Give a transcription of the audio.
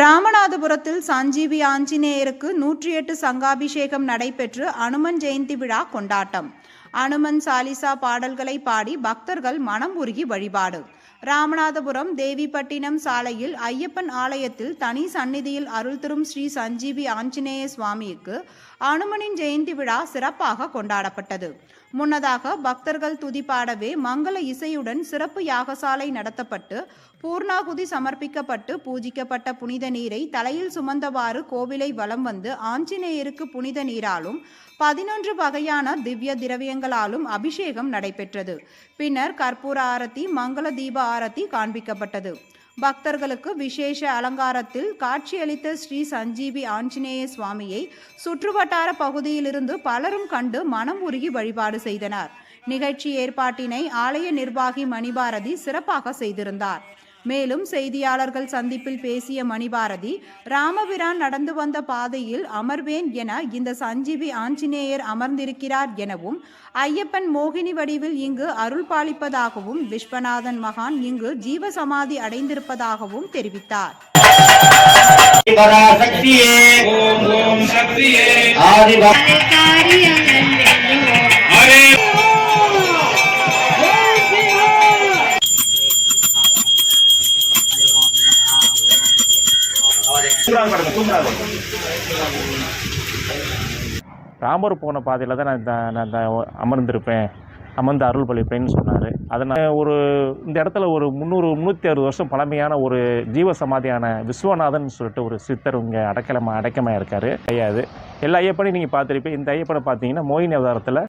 ராமநாதபுரத்தில் சஞ்சீவி ஆஞ்சநேயருக்கு நூற்றி எட்டு சங்காபிஷேகம் நடைபெற்று அனுமன் ஜெயந்தி விழா கொண்டாட்டம். அனுமன் சாலிசா பாடல்களை பாடி பக்தர்கள் மனம் உருகி வழிபாடு. ராமநாதபுரம் தேவிப்பட்டினம் சாலையில் ஐயப்பன் ஆலயத்தில் தனி சந்நிதியில் அருள் தரும் ஸ்ரீ சஞ்சீவி ஆஞ்சநேய சுவாமிக்கு அனுமனின் ஜெயந்தி விழா சிறப்பாக கொண்டாடப்பட்டது. முன்னதாக பக்தர்கள் துதிப்பாடவே மங்கள இசையுடன் சிறப்பு யாகசாலை நடத்தப்பட்டு பூர்ணாகுதி சமர்ப்பிக்கப்பட்டு பூஜிக்கப்பட்ட புனித நீரை தலையில் சுமந்தவாறு கோவிலை வலம் வந்து ஆஞ்சநேயருக்கு புனித நீராலும் பதினொன்று வகையான திவ்ய திரவியங்களாலும் அபிஷேகம் நடைபெற்றது. பின்னர் கற்பூர ஆரத்தி மங்கள தீப ஆரத்தி காண்பிக்கப்பட்டது. பக்தர்களுக்கு விசேஷ அலங்காரத்தில் காட்சியளித்த ஸ்ரீ சஞ்சீவி ஆஞ்சநேய சுவாமியை சுற்றுவட்டார பகுதியிலிருந்து பலரும் கண்டு மனம் உருகி வழிபாடு செய்தனர். நிகழ்ச்சி ஏற்பாட்டினை ஆலய நிர்வாகி மணிபாரதி சிறப்பாக செய்திருந்தார். மேலும் செய்தியாளர்கள் சந்திப்பில் பேசிய மணிபாரதி ராமபிரான் நடந்து வந்த பாதையில் அமர்வேன் என இந்த சஞ்சீவி ஆஞ்சநேயர் அமர்ந்திருக்கிறார் எனவும் ஐயப்பன் மோகினி வடிவில் இங்கு அருள் பாலிப்பதாகவும் விஸ்வநாதன் மகான் இங்கு ஜீவசமாதி அடைந்திருப்பதாகவும் தெரிவித்தார். ஆதிபா ராமர் போன பாதையில் தான் நான் இந்த நான் அமர்ந்திருப்பேன். அமர்ந்து அருள் பழிப்பேன்னு சொன்னார். அதனால் ஒரு இந்த இடத்துல ஒரு முந்நூறு முந்நூற்றி அறுபது வருஷம் பழமையான ஒரு ஜீவ சமாதியான விஸ்வநாதன் சொல்லிட்டு ஒரு சித்தர் இங்கே அடக்கலமா அடக்கமாக இருக்கார் கிடையாது எல்லா ஐயப்பனையும் நீங்கள் பார்த்துருப்பீங்க. இந்த ஐயப்பனை பார்த்தீங்கன்னா மோகினி அவதாரத்தில்